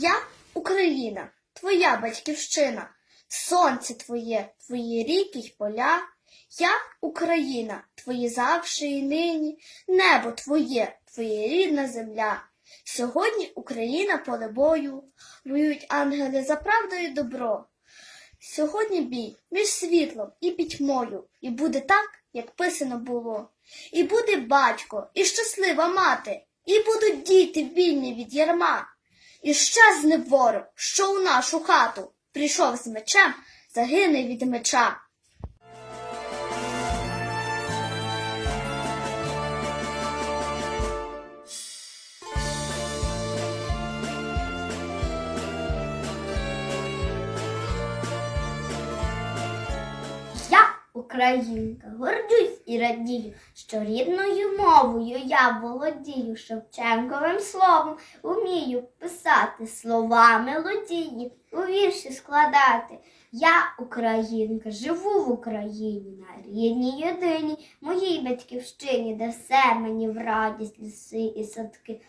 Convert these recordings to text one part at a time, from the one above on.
Я Україна, твоя батьківщина, сонце твоє, твої ріки й поля. Я Україна, твої завжди і нині, небо твоє, твоя рідна земля. Сьогодні Україна поле бою, воюють ангели за правду і добро. Сьогодні бій між світлом і пітьмою, і буде так, як писано було. І буде батько, і щаслива мати, і будуть діти вільні від ярма. І щезне ворог, що у нашу хату прийшов з мечем, загине від меча. Українка, горджусь і радію, що рідною мовою я володію, Шевченковим словом умію писати слова мелодії, у вірші складати. Я українка, живу в Україні, на рідній єдиній, моїй батьківщині, де все мені в радість, ліси і садки.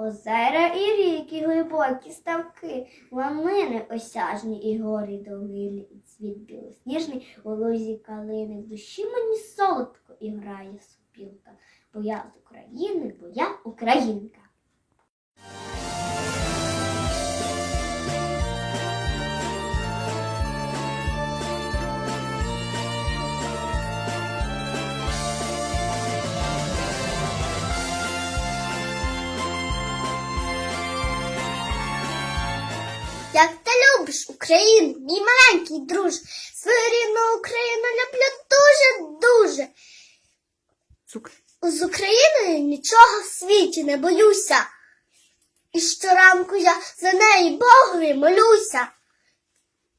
Озера і ріки, глибокі ставки, ламини осяжні і горі долини, і цвіт білосніжний у лузі калини. В душі мені солодко і грає супілка, бо я з України, бо я українка. Любиш Україну, мій маленький друж, свою рідну Україну люблю дуже-дуже. З Україною нічого в світі не боюся. І щоранку я за неї Богові молюся.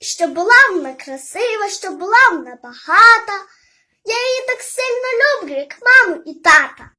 Щоб була вона красива, щоб була вона багата. Я її так сильно люблю, як маму і тата.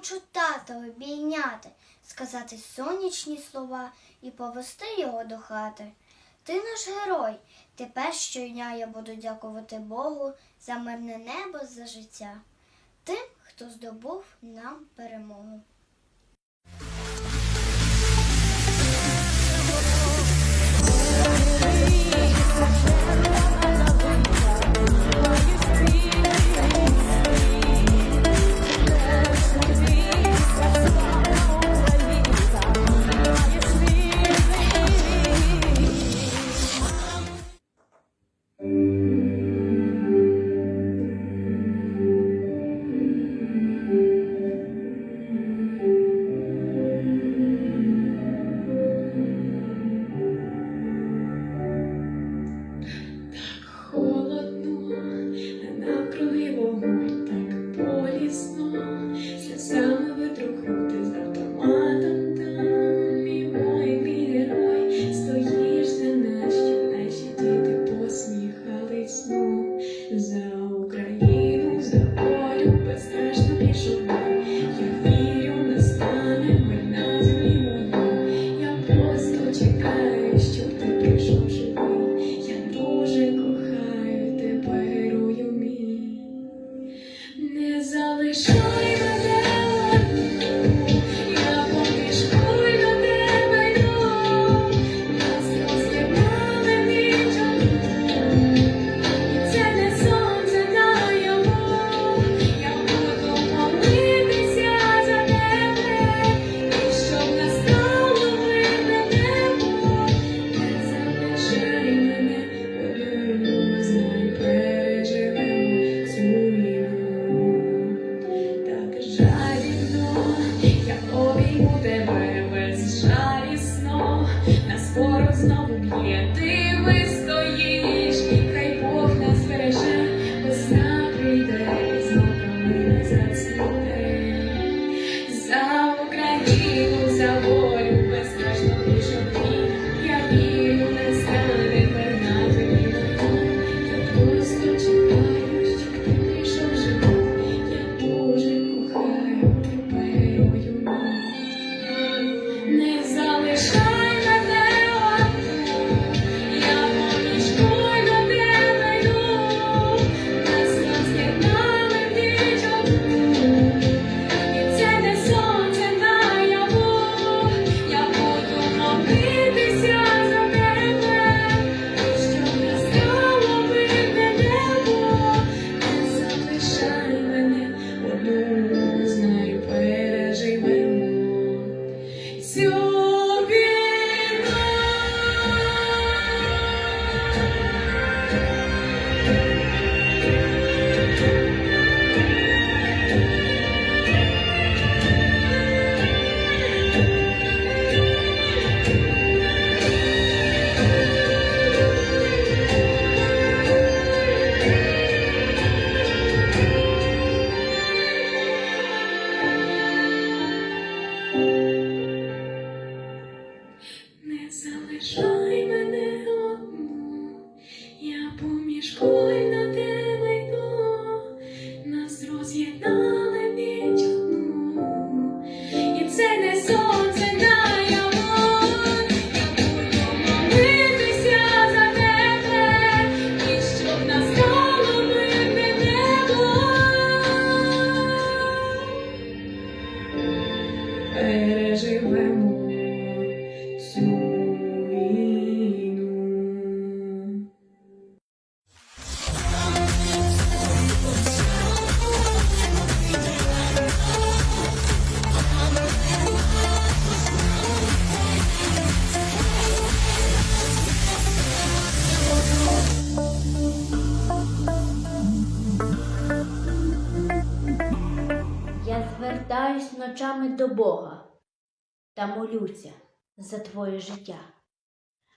Хочу тата обійняти, сказати сонячні слова і повести його до хати. Ти наш герой. Тепер щодня я буду дякувати Богу за мирне небо, за життя. Тим, хто здобув нам перемогу. Ночами до Бога та молюся за твоє життя.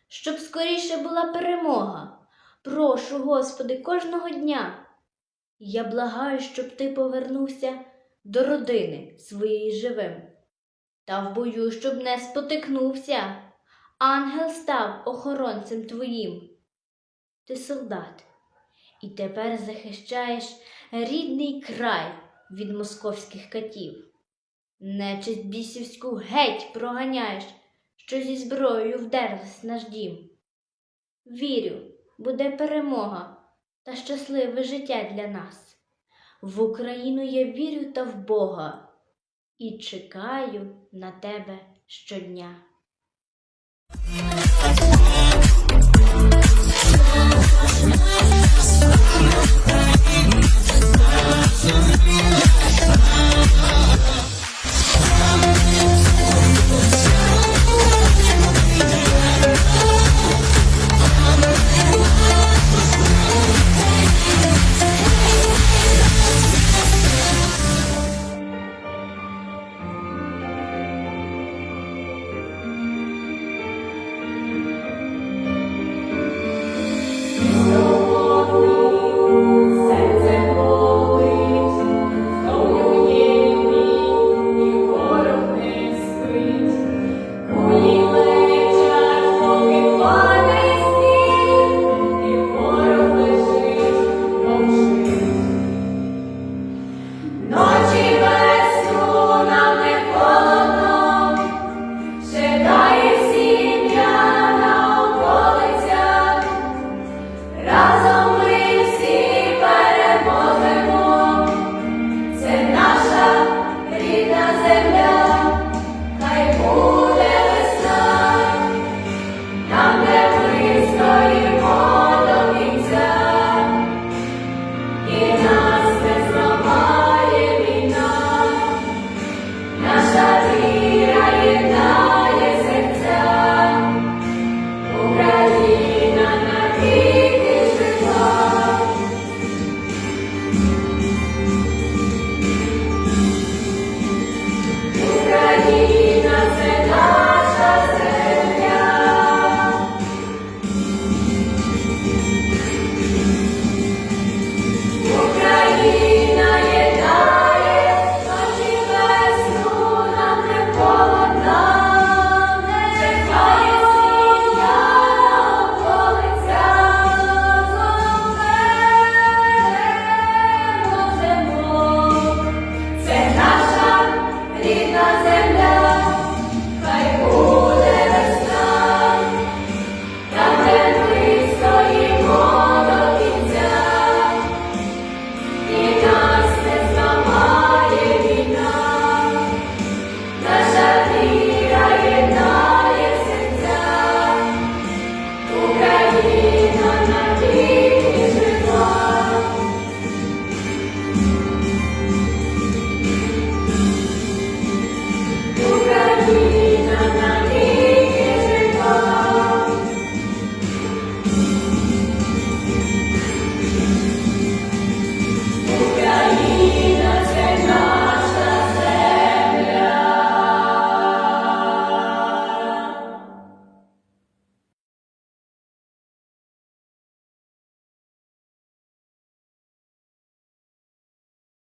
Щоб скоріше була перемога. Прошу, Господи, кожного дня. Я благаю, щоб ти повернувся до родини своєї живим. Та в бою, щоб не спотикнувся, ангел став охоронцем твоїм. Ти солдат, і тепер захищаєш рідний край від московських катів. Нечисть бісівську геть проганяєш, що зі зброєю вдерлась наш дім. Вірю, буде перемога та щасливе життя для нас. В Україну я вірю та в Бога і чекаю на тебе щодня.